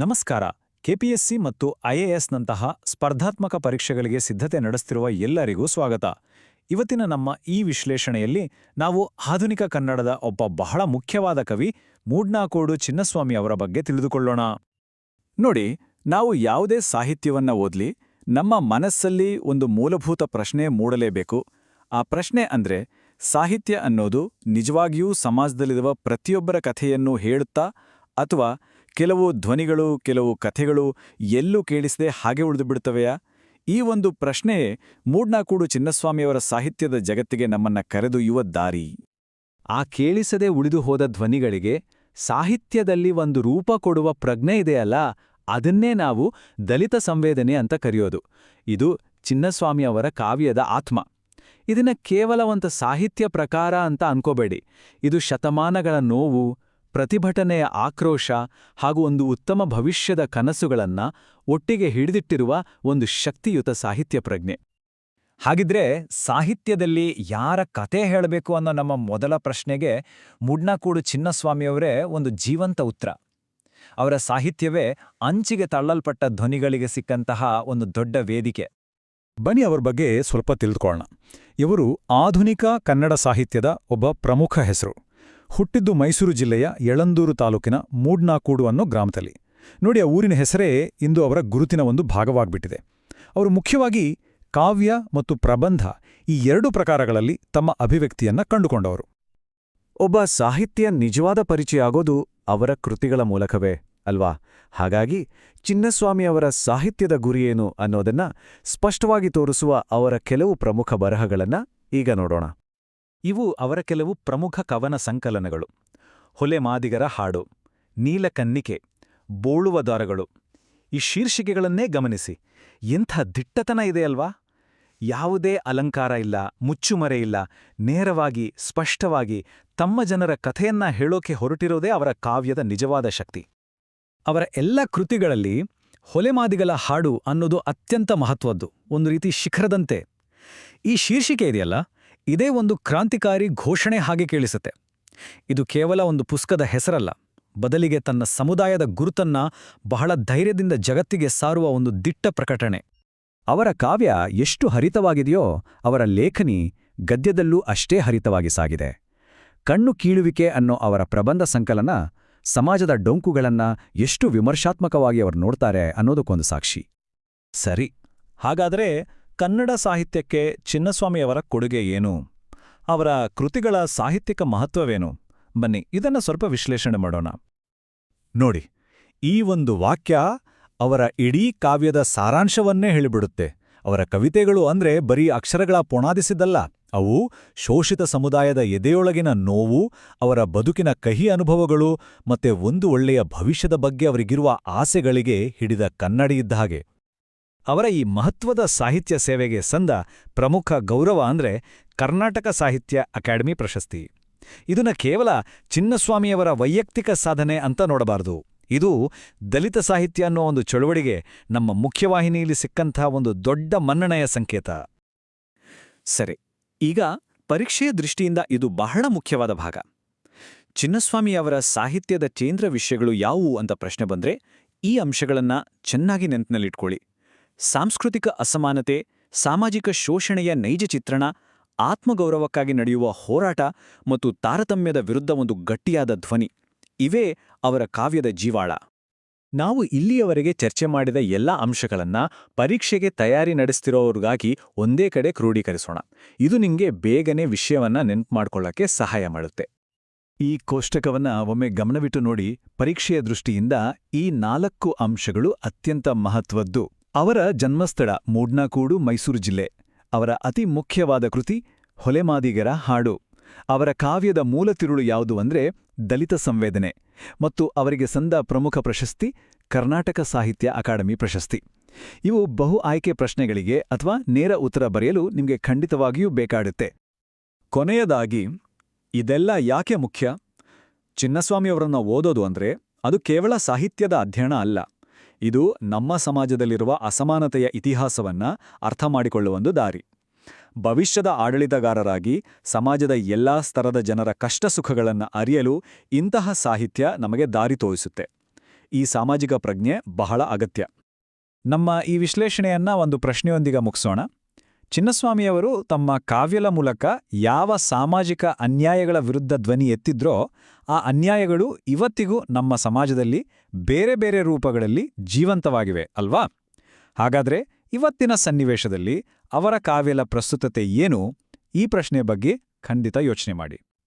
ನಮಸ್ಕಾರ. ಕೆಪಿಎಸ್ಸಿ ಮತ್ತು ಐಎಎಸ್ನಂತಹ ಸ್ಪರ್ಧಾತ್ಮಕ ಪರೀಕ್ಷೆಗಳಿಗೆ ಸಿದ್ಧತೆ ನಡೆಸ್ತಿರುವ ಎಲ್ಲರಿಗೂ ಸ್ವಾಗತ. ಇವತ್ತಿನ ನಮ್ಮ ಈ ವಿಶ್ಲೇಷಣೆಯಲ್ಲಿ ನಾವು ಆಧುನಿಕ ಕನ್ನಡದ ಒಬ್ಬ ಬಹಳ ಮುಖ್ಯವಾದ ಕವಿ ಮೂಡ್ನಾಕೋಡು ಚಿನ್ನಸ್ವಾಮಿ ಅವರ ಬಗ್ಗೆ ತಿಳಿದುಕೊಳ್ಳೋಣ. ನೋಡಿ, ನಾವು ಯಾವುದೇ ಸಾಹಿತ್ಯವನ್ನ ಓದ್ಲಿ, ನಮ್ಮ ಮನಸ್ಸಲ್ಲಿ ಒಂದು ಮೂಲಭೂತ ಪ್ರಶ್ನೆ ಮೂಡಲೇಬೇಕು. ಆ ಪ್ರಶ್ನೆ ಅಂದ್ರೆ, ಸಾಹಿತ್ಯ ಅನ್ನೋದು ನಿಜವಾಗಿಯೂ ಸಮಾಜದಲ್ಲಿರುವ ಪ್ರತಿಯೊಬ್ಬರ ಕಥೆಯನ್ನು ಹೇಳುತ್ತಾ ಅಥವಾ ಕೆಲವು ಧ್ವನಿಗಳು, ಕೆಲವು ಕಥೆಗಳು ಎಲ್ಲೂ ಕೇಳಿಸದೆ ಹಾಗೆ ಉಳಿದುಬಿಡ್ತವೆಯಾ ಈ ಒಂದು ಪ್ರಶ್ನೆ ಮೂಡ್ನಾಕೂಡು ಚಿನ್ನಸ್ವಾಮಿಯವರ ಸಾಹಿತ್ಯದ ಜಗತ್ತಿಗೆ ನಮ್ಮನ್ನ ಕರೆದೊಯ್ಯುವ ದಾರಿ. ಆ ಕೇಳಿಸದೆ ಉಳಿದು ಹೋದ ಧ್ವನಿಗಳಿಗೆ ಸಾಹಿತ್ಯದಲ್ಲಿ ಒಂದು ರೂಪ ಕೊಡುವ ಪ್ರಜ್ಞೆ ಇದೆಯಲ್ಲ, ಅದನ್ನೇ ನಾವು ದಲಿತ ಸಂವೇದನೆ ಅಂತ ಕರೆಯೋದು. ಇದು ಚಿನ್ನಸ್ವಾಮಿ ಅವರ ಕಾವ್ಯದ ಆತ್ಮ. ಇದನ್ನ ಕೇವಲ ಒಂದು ಸಾಹಿತ್ಯ ಪ್ರಕಾರ ಅಂತ ಅನ್ಕೋಬೇಡಿ. ಇದು ಶತಮಾನಗಳ ನೋವು ಪ್ರತಿಭಟನೆಯ ಆಕ್ರೋಶ ಹಾಗೂ ಒಂದು ಉತ್ತಮ ಭವಿಷ್ಯದ ಕನಸುಗಳನ್ನ ಒಟ್ಟಿಗೆ ಹಿಡಿದಿಟ್ಟಿರುವ ಒಂದು ಶಕ್ತಿಯುತ ಸಾಹಿತ್ಯ ಪ್ರಜ್ಞೆ. ಹಾಗಿದ್ರೆ ಸಾಹಿತ್ಯದಲ್ಲಿ ಯಾರ ಕತೆ ಹೇಳಬೇಕು ಅನ್ನೋ ನಮ್ಮ ಮೊದಲ ಪ್ರಶ್ನೆಗೆ ಮುಡ್ನಾಕೂಡು ಚಿನ್ನಸ್ವಾಮಿಯವರೇ ಒಂದು ಜೀವಂತ ಉತ್ತರ. ಅವರ ಸಾಹಿತ್ಯವೇ ಅಂಚಿಗೆ ತಳ್ಳಲ್ಪಟ್ಟ ಧ್ವನಿಗಳಿಗೆ ಸಿಕ್ಕಂತಹ ಒಂದು ದೊಡ್ಡ ವೇದಿಕೆ. ಬನ್ನಿ ಅವರ ಬಗ್ಗೆ ಸ್ವಲ್ಪ ತಿಳಿದುಕೊಳ್ಳೋಣ ಇವರು ಆಧುನಿಕ ಕನ್ನಡ ಸಾಹಿತ್ಯದ ಒಬ್ಬ ಪ್ರಮುಖ ಹೆಸರು. ಹುಟ್ಟಿದ್ದು ಮೈಸೂರು ಜಿಲ್ಲೆಯ ಯಳಂದೂರು ತಾಲೂಕಿನ ಮೂಡ್ನಾಕೂಡು ಅನ್ನೋ ಗ್ರಾಮದಲ್ಲಿ. ನೋಡಿ, ಆ ಊರಿನ ಹೆಸರೇ ಇಂದು ಅವರ ಗುರುತಿನ ಒಂದು ಭಾಗವಾಗ್ಬಿಟ್ಟಿದೆ. ಅವರು ಮುಖ್ಯವಾಗಿ ಕಾವ್ಯ ಮತ್ತು ಪ್ರಬಂಧ ಈ ಎರಡು ಪ್ರಕಾರಗಳಲ್ಲಿ ತಮ್ಮ ಅಭಿವ್ಯಕ್ತಿಯನ್ನ ಕಂಡುಕೊಂಡವರು. ಒಬ್ಬ ಸಾಹಿತ್ಯ ನಿಜವಾದ ಪರಿಚಯ ಆಗೋದು ಅವರ ಕೃತಿಗಳ ಮೂಲಕವೇ ಅಲ್ವಾ? ಹಾಗಾಗಿ ಚಿನ್ನಸ್ವಾಮಿಯವರ ಸಾಹಿತ್ಯದ ಗುರಿಯೇನು ಅನ್ನೋದನ್ನ ಸ್ಪಷ್ಟವಾಗಿ ತೋರಿಸುವ ಅವರ ಕೆಲವು ಪ್ರಮುಖ ಬರಹಗಳನ್ನ ಈಗ ನೋಡೋಣ. ಇವು ಅವರ ಕೆಲವು ಪ್ರಮುಖ ಕವನ ಸಂಕಲನಗಳು. ಹೊಲೆ ಮಾದಿಗರ ಹಾಡು ನೀಲಕನ್ನಿಕೆ ಬೋಳುವ ದಾರಗಳು ಈ ಶೀರ್ಷಿಕೆಗಳನ್ನೇ ಗಮನಿಸಿ. ಎಂಥ ದಿಟ್ಟತನ ಇದೆಯಲ್ವಾ ಯಾವುದೇ ಅಲಂಕಾರ ಇಲ್ಲ, ಮುಚ್ಚುಮರೆ ಇಲ್ಲ, ನೇರವಾಗಿ, ಸ್ಪಷ್ಟವಾಗಿ ತಮ್ಮ ಜನರ ಕಥೆಯನ್ನ ಹೇಳೋಕೆ ಹೊರಟಿರೋದೇ ಅವರ ಕಾವ್ಯದ ನಿಜವಾದ ಶಕ್ತಿ. ಅವರ ಎಲ್ಲ ಕೃತಿಗಳಲ್ಲಿ ಹೊಲೆಮಾದಿಗಳ ಹಾಡು ಅನ್ನೋದು ಅತ್ಯಂತ ಮಹತ್ವದ್ದು, ಒಂದು ರೀತಿ ಶಿಖರದಂತೆ. ಈ ಶೀರ್ಷಿಕೆ ಇದೆಯಲ್ಲ? ಇದೇ ಒಂದು ಕ್ರಾಂತಿಕಾರಿ ಘೋಷಣೆ ಹಾಗೆ ಕೇಳಿಸುತ್ತೆ. ಇದು ಕೇವಲ ಒಂದು ಪುಸ್ತಕದ ಹೆಸರಲ್ಲ, ಬದಲಿಗೆ ತನ್ನ ಸಮುದಾಯದ ಗುರುತನ್ನ ಬಹಳ ಧೈರ್ಯದಿಂದ ಜಗತ್ತಿಗೆ ಸಾರುವ ಒಂದು ದಿಟ್ಟ ಪ್ರಕಟಣೆ. ಅವರ ಕಾವ್ಯ ಎಷ್ಟು ಹರಿತವಾಗಿದೆಯೋ ಅವರ ಲೇಖನಿ ಗದ್ಯದಲ್ಲೂ ಅಷ್ಟೇ ಹರಿತವಾಗಿ ಸಾಗಿದೆ. ಕಣ್ಣು ಕೀಳುವಿಕೆ ಅನ್ನೋ ಅವರ ಪ್ರಬಂಧ ಸಂಕಲನ ಸಮಾಜದ ಡೊಂಕುಗಳನ್ನ ಎಷ್ಟು ವಿಮರ್ಶಾತ್ಮಕವಾಗಿ ಅವರು ನೋಡ್ತಾರೆ ಅನ್ನೋದಕ್ಕೊಂದು ಸಾಕ್ಷಿ. ಸರಿ, ಹಾಗಾದರೆ ಕನ್ನಡ ಸಾಹಿತ್ಯಕ್ಕೆ ಚಿನ್ನಸ್ವಾಮಿಯವರ ಕೊಡುಗೆ ಏನು? ಅವರ ಕೃತಿಗಳ ಸಾಹಿತ್ಯಿಕ ಮಹತ್ವವೇನು? ಬನ್ನಿ, ಇದನ್ನ ಸ್ವಲ್ಪ ವಿಶ್ಲೇಷಣೆ ಮಾಡೋಣ. ನೋಡಿ, ಈ ಒಂದು ವಾಕ್ಯ ಅವರ ಇಡೀ ಕಾವ್ಯದ ಸಾರಾಂಶವನ್ನೇ ಹೇಳಿಬಿಡುತ್ತೆ. ಅವರ ಕವಿತೆಗಳು ಅಂದ್ರೆ ಬರೀ ಅಕ್ಷರಗಳ ಪೊಣಾದಿಸಿದ್ದಲ್ಲ. ಅವು ಶೋಷಿತ ಸಮುದಾಯದ ಎದೆಯೊಳಗಿನ ನೋವು, ಅವರ ಬದುಕಿನ ಕಹಿ ಅನುಭವಗಳು ಮತ್ತೆ ಒಂದು ಒಳ್ಳೆಯ ಭವಿಷ್ಯದ ಬಗ್ಗೆ ಅವರಿಗಿರುವ ಆಸೆಗಳಿಗೆ ಹಿಡಿದ ಕನ್ನಡಿ ಇದ್ದ ಹಾಗೆ. ಅವರ ಈ ಮಹತ್ವದ ಸಾಹಿತ್ಯ ಸೇವೆಗೆ ಸಂದ ಪ್ರಮುಖ ಗೌರವ ಅಂದ್ರೆ ಕರ್ನಾಟಕ ಸಾಹಿತ್ಯ ಅಕಾಡೆಮಿ ಪ್ರಶಸ್ತಿ. ಇದನ್ನ ಕೇವಲ ಚಿನ್ನಸ್ವಾಮಿಯವರ ವೈಯಕ್ತಿಕ ಸಾಧನೆ ಅಂತ ನೋಡಬಾರದು. ಇದು ದಲಿತ ಸಾಹಿತ್ಯ ಅನ್ನೋ ಒಂದು ಚಳುವಳಿಗೆ ನಮ್ಮ ಮುಖ್ಯವಾಹಿನಿಯಲ್ಲಿ ಸಿಕ್ಕಂಥ ಒಂದು ದೊಡ್ಡ ಮನ್ನಣೆಯ ಸಂಕೇತ. ಸರಿ, ಈಗ ಪರೀಕ್ಷೆಯ ದೃಷ್ಟಿಯಿಂದ ಇದು ಬಹಳ ಮುಖ್ಯವಾದ ಭಾಗ. ಚಿನ್ನಸ್ವಾಮಿಯವರ ಸಾಹಿತ್ಯದ ಕೇಂದ್ರ ವಿಷಯಗಳು ಯಾವುವು ಅಂತ ಪ್ರಶ್ನೆ ಬಂದ್ರೆ ಈ ಅಂಶಗಳನ್ನು ಚೆನ್ನಾಗಿ ನೆನಪಿನಲ್ಲಿಟ್ಕೊಳ್ಳಿ. ಸಾಂಸ್ಕೃತಿಕ ಅಸಮಾನತೆ, ಸಾಮಾಜಿಕ ಶೋಷಣೆಯ ನೈಜ ಚಿತ್ರಣ, ಆತ್ಮಗೌರವಕ್ಕಾಗಿ ನಡೆಯುವ ಹೋರಾಟ ಮತ್ತು ತಾರತಮ್ಯದ ವಿರುದ್ಧ ಒಂದು ಗಟ್ಟಿಯಾದ ಧ್ವನಿ. ಇವೇ ಅವರ ಕಾವ್ಯದ ಜೀವಾಳ. ನಾವು ಇಲ್ಲಿಯವರೆಗೆ ಚರ್ಚೆ ಮಾಡಿದ ಎಲ್ಲ ಅಂಶಗಳನ್ನ ಪರೀಕ್ಷೆಗೆ ತಯಾರಿ ನಡೆಸ್ತಿರೋರಿಗಾಗಿ ಒಂದೇ ಕಡೆ ಕ್ರೋಢೀಕರಿಸೋಣ ಇದು ನಿಮಗೆ ಬೇಗನೆ ವಿಷಯವನ್ನ ನೆನ್ಪು ಮಾಡ್ಕೊಳ್ಳೋಕ್ಕೆ ಸಹಾಯ ಮಾಡುತ್ತೆ. ಈ ಕೋಷ್ಟಕವನ್ನ ಒಮ್ಮೆ ಗಮನವಿಟ್ಟು ನೋಡಿ ಪರೀಕ್ಷೆಯ ದೃಷ್ಟಿಯಿಂದ ಈ ನಾಲ್ಕು ಅಂಶಗಳು ಅತ್ಯಂತ ಮಹತ್ವದ್ದು. ಅವರ ಜನ್ಮಸ್ಥಳ ಮೂಡ್ನಾಕೂಡು, ಮೈಸೂರು ಜಿಲ್ಲೆ. ಅವರ ಅತಿ ಮುಖ್ಯವಾದ ಕೃತಿ ಹೊಲೆಮಾದಿಗರ ಹಾಡು. ಅವರ ಕಾವ್ಯದ ಮೂಲ ತಿರುಳು ಯಾವುದು ಅಂದ್ರೆ ದಲಿತ ಸಂವೇದನೆ ಮತ್ತು ಅವರಿಗೆ ಸಂದ ಪ್ರಮುಖ ಪ್ರಶಸ್ತಿ ಕರ್ನಾಟಕ ಸಾಹಿತ್ಯ ಅಕಾಡೆಮಿ ಪ್ರಶಸ್ತಿ. ಇವು ಬಹು ಆಯ್ಕೆ ಪ್ರಶ್ನೆಗಳಿಗೆ ಅಥವಾ ನೇರ ಉತ್ತರ ಬರೆಯಲು ನಿಮಗೆ ಖಂಡಿತವಾಗಿಯೂ ಬೇಕಾಡುತ್ತೆ. ಕೊನೆಯದಾಗಿ, ಇದೆಲ್ಲ ಯಾಕೆ ಮುಖ್ಯ? ಚಿನ್ನಸ್ವಾಮಿಯವರನ್ನ ಓದೋದು ಅಂದ್ರೆ ಅದು ಕೇವಲ ಸಾಹಿತ್ಯದ ಅಧ್ಯಯನ ಅಲ್ಲ. ಇದು ನಮ್ಮ ಸಮಾಜದಲ್ಲಿರುವ ಅಸಮಾನತೆಯ ಇತಿಹಾಸವನ್ನ ಅರ್ಥ ಮಾಡಿಕೊಳ್ಳುವ ಒಂದು ದಾರಿ. ಭವಿಷ್ಯದ ಆಡಳಿತಗಾರರಾಗಿ ಸಮಾಜದ ಎಲ್ಲಾ ಸ್ತರದ ಜನರ ಕಷ್ಟ ಸುಖಗಳನ್ನು ಅರಿಯಲು ಇಂತಹ ಸಾಹಿತ್ಯ ನಮಗೆ ದಾರಿ ತೋರಿಸುತ್ತೆ. ಈ ಸಾಮಾಜಿಕ ಪ್ರಜ್ಞೆ ಬಹಳ ಅಗತ್ಯ. ನಮ್ಮ ಈ ವಿಶ್ಲೇಷಣೆಯನ್ನ ಒಂದು ಪ್ರಶ್ನೆಯೊಂದಿಗೆ ಮುಗಿಸೋಣ. ಚಿನ್ನಸ್ವಾಮಿಯವರು ತಮ್ಮ ಕಾವ್ಯಲ ಮೂಲಕ ಯಾವ ಸಾಮಾಜಿಕ ಅನ್ಯಾಯಗಳ ವಿರುದ್ಧ ಧ್ವನಿ ಎತ್ತಿದ್ರೋ ಆ ಅನ್ಯಾಯಗಳು ಇವತ್ತಿಗೂ ನಮ್ಮ ಸಮಾಜದಲ್ಲಿ ಬೇರೆ ಬೇರೆ ರೂಪಗಳಲ್ಲಿ ಜೀವಂತವಾಗಿವೆ, ಅಲ್ವಾ? ಹಾಗಾದ್ರೆ ಇವತ್ತಿನ ಸನ್ನಿವೇಶದಲ್ಲಿ ಅವರ ಕಾವ್ಯಲ ಪ್ರಸ್ತುತತೆ ಏನು? ಈ ಪ್ರಶ್ನೆ ಬಗ್ಗೆ ಖಂಡಿತ ಯೋಚನೆ ಮಾಡಿ.